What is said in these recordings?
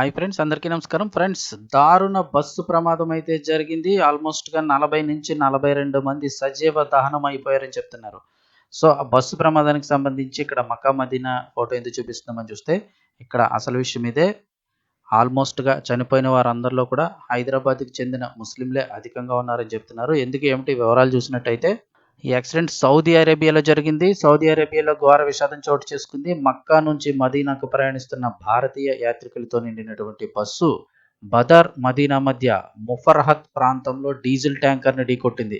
Hi friends అందరికీ నమస్కారం. Friends దారుణ బస్సు ప్రమాదం అయితే జరిగింది. ఆల్మోస్ట్గా నలభై నుంచి నలభై రెండు మంది సజీవ దహనం అయిపోయారని చెప్తున్నారు. సో ఆ బస్సు ప్రమాదానికి సంబంధించి ఇక్కడ మక్కా మదీనా ఫోటో ఎందుకు చూపిస్తున్నామని చూస్తే ఇక్కడ అసలు విషయం ఇదే. ఆల్మోస్ట్గా చనిపోయిన వారందరిలో కూడా హైదరాబాద్కి చెందిన ముస్లింలే అధికంగా ఉన్నారని చెప్తున్నారు. ఎందుకు ఏమిటి వివరాలు చూసినట్టయితే ఈ యాక్సిడెంట్ సౌదీ అరేబియాలో జరిగింది. సౌదీ అరేబియాలో ఘోర విషాదం చోటు చేసుకుంది. మక్కా నుంచి మదీనాకు ప్రయాణిస్తున్న భారతీయ యాత్రికులతో నిండినటువంటి బస్సు బదర్ మదీనా మధ్య ముఫర్హత్ ప్రాంతంలో డీజిల్ ట్యాంకర్ని ఢీకొట్టింది.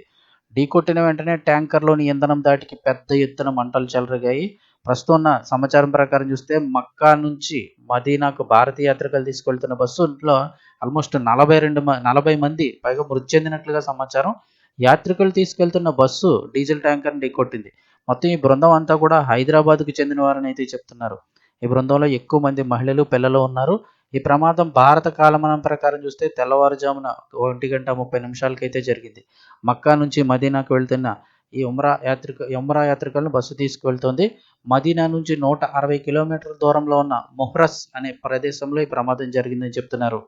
ఢీకొట్టిన వెంటనే ట్యాంకర్లోని ఇంధనం దాటికి పెద్ద ఎత్తున మంటలు చెలరగాయి. ప్రస్తుతం ఉన్న సమాచారం ప్రకారం చూస్తే మక్కా నుంచి మదీనాకు భారతీయ యాత్రికులు తీసుకెళ్తున్న బస్సులో ఆల్మోస్ట్ నలభై రెండు నలభై మంది పైగా మృతి చెందినట్లుగా సమాచారం. యాత్రికులు తీసుకెళ్తున్న బస్సు డీజిల్ ట్యాంకర్ని ఢీకొట్టింది. మొత్తం ఈ బృందం అంతా కూడా హైదరాబాద్కు చెందిన వారని అయితే చెప్తున్నారు. ఈ బృందంలో ఎక్కువ మంది మహిళలు పిల్లలు ఉన్నారు. ఈ ప్రమాదం భారత కాలమానం ప్రకారం చూస్తే తెల్లవారుజామున ఒంటి గంట ముప్పై నిమిషాలకైతే జరిగింది. మక్కా నుంచి మదీనాకు వెళ్తున్న ఈ ఉమ్రా యాత్రిక ఉమ్రా యాత్రికులను బస్సు తీసుకువెళ్తోంది. మదీనా నుంచి నూట అరవై కిలోమీటర్ల దూరంలో ఉన్న మొహ్రస్ అనే ప్రదేశంలో ఈ ప్రమాదం జరిగిందని చెప్తున్నారు.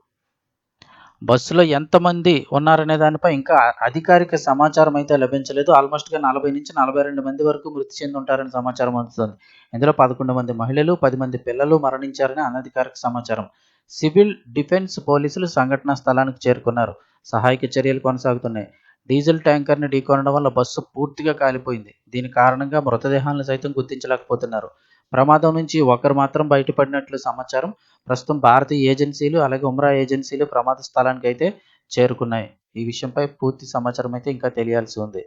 బస్సులో ఎంతమంది ఉన్నారనే దానిపై ఇంకా అధికారిక సమాచారం అయితే లభించలేదు. ఆల్మోస్ట్గా నలభై నుంచి నలభై రెండు మంది వరకు మృతి చెంది ఉంటారని సమాచారం అందుతుంది. ఇందులో పదకొండు మంది మహిళలు పది మంది పిల్లలు మరణించారని అనధికారిక సమాచారం. సివిల్ డిఫెన్స్ పోలీసులు సంఘటనా స్థలానికి చేరుకున్నారు. సహాయక చర్యలు కొనసాగుతున్నాయి. డీజిల్ ట్యాంకర్ని ఢీకొనడం వల్ల బస్సు పూర్తిగా కాలిపోయింది. దీని కారణంగా మృతదేహాలను సైతం గుర్తించలేకపోతున్నారు. ప్రమాదం నుంచి ఒకరు మాత్రం బయటపడినట్లు సమాచారం ప్రస్తుతం భారతీయ ఏజెన్సీలు అలాగే ఉమ్రా ఏజెన్సీలు ప్రమాద స్థలానికి అయితే చేరుకున్నాయి. ఈ విషయంపై పూర్తి సమాచారం అయితే ఇంకా తెలియాల్సి ఉంది.